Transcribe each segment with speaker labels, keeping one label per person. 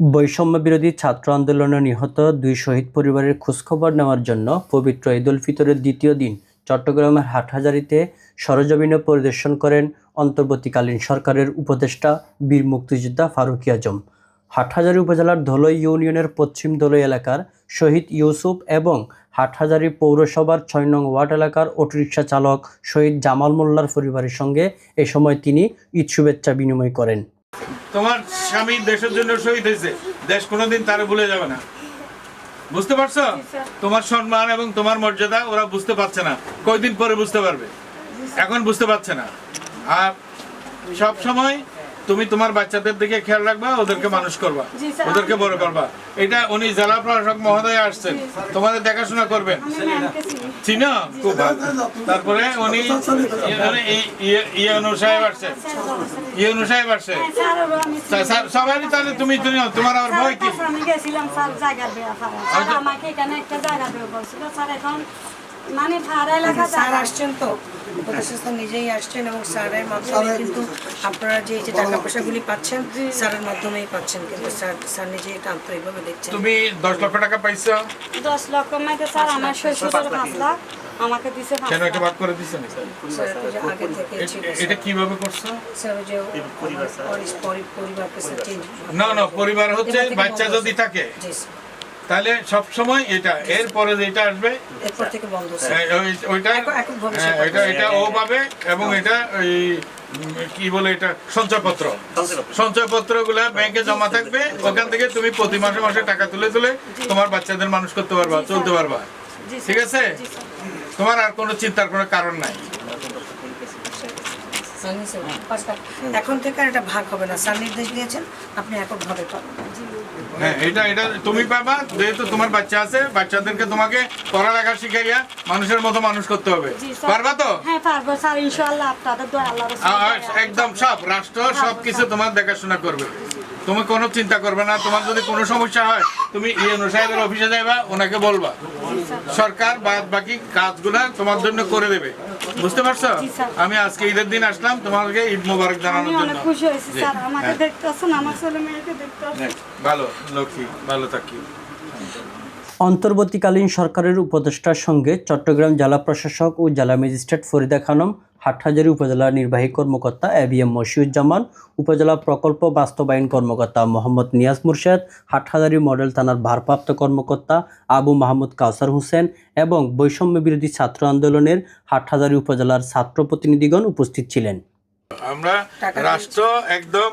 Speaker 1: বৈষম্য বিরোধী ছাত্র আন্দোলনে নিহত দুই শহীদ পরিবারের খোঁজখবর নেওয়ার জন্য পবিত্র ঈদুল ফিতরের দ্বিতীয় দিন চট্টগ্রামের হাটহাজারিতে সরজমিনে পরিদর্শন করেন অন্তর্বর্তীকালীন সরকারের উপদেষ্টা বীর মুক্তিযোদ্ধা ফারুক আজম। হাটহাজারী উপজেলার ধলই ইউনিয়নের পশ্চিম ধলই এলাকার শহীদ ইউসুফ এবং হাটহাজারি পৌরসভার ছয় নং ওয়ার্ড এলাকার অটোরিকশা চালক শহীদ জামাল মোল্লার পরিবারের সঙ্গে এ সময় তিনি ঈদ শুভেচ্ছা বিনিময় করেন।
Speaker 2: তোমার স্বামী দেশের জন্য শহীদ হয়েছে। দেশ কোনোদিন তারা ভুলে যাবে না। বুঝতে পারছ? তোমার সম্মান এবং তোমার মর্যাদা ওরা বুঝতে পারছে না। কয়দিন পরে বুঝতে পারবে? এখন বুঝতে পারছে না। আর সব সময় তুমি তোমার বাচ্চাদের দিকে খেয়াল রাখবা ওদেরকে মানুষ করবা। ওদেরকে বড় করবা। এটা উনি জেলা প্রশাসক মহোদয় আসছেন। তোমাদের দেখাশোনা করবেন। চিনো? খুব ভালো। তারপরে উনি ইয়েনু সাহেব আসছেন। ইয়েনু সাহেব আসছে। সবারই তাহলে তুমি তুমি তোমার আবার ভয় কি?
Speaker 3: আমি গেছিলাম স্যার জায়গা দেওয়া আমাকে এখানে একটা জায়গা দেওয়া বলছিল। স্যার এখন মানে ভাড়া এলাকা
Speaker 4: স্যার আসছেন তো। উপদেষ্টা নিজেই আসছেন এবং স্যারের মাধ্যমে কিন্তু আপনারা যে এই যে টাকা পয়সাগুলি পাচ্ছেন স্যারের মাধ্যমেই পাচ্ছেন কিন্তু স্যার স্যার নিজে এটা আন্তরিকভাবে দেখছেন।
Speaker 2: তুমি দশ লক্ষ টাকা পাইছো?
Speaker 3: দশ লক্ষ মধ্যে স্যার আমার শ্বশুরের পাঁচ লাখ। আমাকে দিছে
Speaker 2: কেন এটা ভাগ করে দিছো না
Speaker 4: স্যার ওই যে আগে থেকে
Speaker 2: এটা কীভাবে করছ?
Speaker 4: স্যার যে পরি- পরি- পরিবারকে স্যার চেঞ্জ
Speaker 2: না না পরিবার হচ্ছে বাচ্চা যদি থাকে।
Speaker 4: জি স্যার।
Speaker 2: তাহলে সব সময় এটা এরপরে যেটা আসবে
Speaker 4: এরপর থেকে বন্ধ স্যার।
Speaker 2: হ্যাঁ, ওই- ওইটা হ্যাঁ, এটা এটা ও পাবে এবং এটা ওই কি বলে এটা সঞ্চয়পত্র। সঞ্চয়পত্র। গুলা ব্যাংকে জমা থাকবে ওখান থেকে তুমি প্রতি মাসে মাসে টাকা তুলে তুলে তোমার বাচ্চাদের মানুষ করতে পারবা চলতে পারবা। ঠিক আছে? তোমার আর কোনো চিন্তার কোনো কারণ নাই।
Speaker 4: এখন থেকে আর এটা ভাগ হবে না। স্যার নির্দেশ দিয়েছেন আপনি এককভাবে পাবেন।
Speaker 2: হ্যাঁ এটা এটা তুমি পাবা যেহেতু তোমার বাচ্চা আছে বাচ্চাদেরকে তোমাকে পড়ালেখা শিখাইয়া মানুষের মতো মানুষ করতে হবে। পারবা তো?
Speaker 3: হ্যাঁ পারব স্যার ইনশাআল্লাহ আপনাদের দোয়া আল্লাহ
Speaker 2: আ- আ- একদম সব রাষ্ট্র সব কিছু তোমার দেখাশোনা করবে। তুমি কোনো চিন্তা করবে না তোমার যদি কোনো সমস্যা হয় তুমি ইএনও সাহেবের অফিসে যাইবা ওনাকে বলবা। সরকার বাদ বাকি কাজগুলা তোমার জন্য করে দেবে। বুঝতে পারছ? আমি আজকে ঈদের দিন আসলাম তোমাকে ঈদ মোবারক জানানোর জন্য।
Speaker 3: অনেক খুশি হয়েছি স্যার। আমাকে
Speaker 2: হ্যাঁ।
Speaker 3: দেখতেছেন আমার ছেলে মেয়েকে দেখতেছেন
Speaker 2: হ্যাঁ, ভালো লক্ষ্মী ভালো থাকি।
Speaker 1: অন্তর্বর্তীকালীন সরকারের উপদেষ্টার সঙ্গে চট্টগ্রাম জেলা প্রশাসক ও জেলা ম্যাজিস্ট্রেট ফরিদা খানম হাটহাজারী উপজেলা নির্বাহী কর্মকর্তা এ বি এম মশিউজ্জামান উপজেলা প্রকল্প বাস্তবায়ন কর্মকর্তা মোহাম্মদ নিয়াজ মুর্শেদ হাটহাজারী মডেল থানার ভারপ্রাপ্ত কর্মকর্তা আবু মাহমুদ কাউসার হোসেন এবং বৈষম্য বিরোধী ছাত্র আন্দোলনের হাটহাজারী উপজেলার ছাত্র প্রতিনিধিগণ উপস্থিত ছিলেন।
Speaker 2: আমরা রাষ্ট্র একদম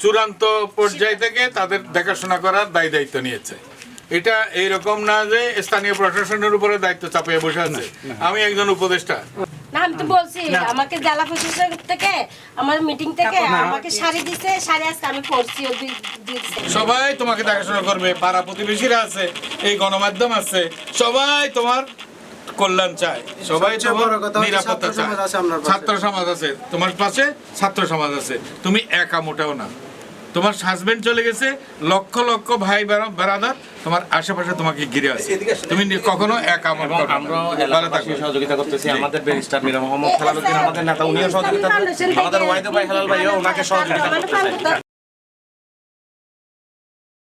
Speaker 2: চূড়ান্ত পর্যায় থেকে তাদের দেখাশোনা করার দায় দায়িত্ব নিয়েছে। এটা এইরকম না যে স্থানীয় প্রশাসনের উপরে দায়িত্ব চাপিয়ে বসে আছে। আমি একজন উপদেষ্টা।
Speaker 5: আমি তো বলছি আমাকে জেলা প্রশাসক থেকে আমার মিটিং থেকে আমাকে শাড়ি দিছে শাড়ি আজকে আমি পরছি
Speaker 2: সবাই তোমাকে দেখাশোনা করবে পাড়া প্রতিবেশীরা আছে এই গণমাধ্যম আছে সবাই তোমার কল্যাণ চায় সবাই তোমার নিরাপত্তা
Speaker 6: ছাত্র
Speaker 2: চায়।
Speaker 6: সমাজ আছে
Speaker 2: ছাত্র সমাজ আছে তোমার পাশে ছাত্র সমাজ আছে তুমি একা মোটেও না। তোমার হাজবেন্ড চলে গেছে লক্ষ লক্ষ ভাই বেড়াদার তোমার আশেপাশে তোমাকে ঘিরে আছে। তুমি কখনো এক আমার
Speaker 7: এলাকাবাসী
Speaker 2: থাকো।
Speaker 7: সহযোগিতা করতেছি আমাদের ব্যারিস্টার মীরা মোহাম্মদ আমাদের নেতা উনিও সহযোগিতা আমাদের ওয়াইদ ভাই হেলাল ভাইও ওনাকে সহযোগিতা করতেছে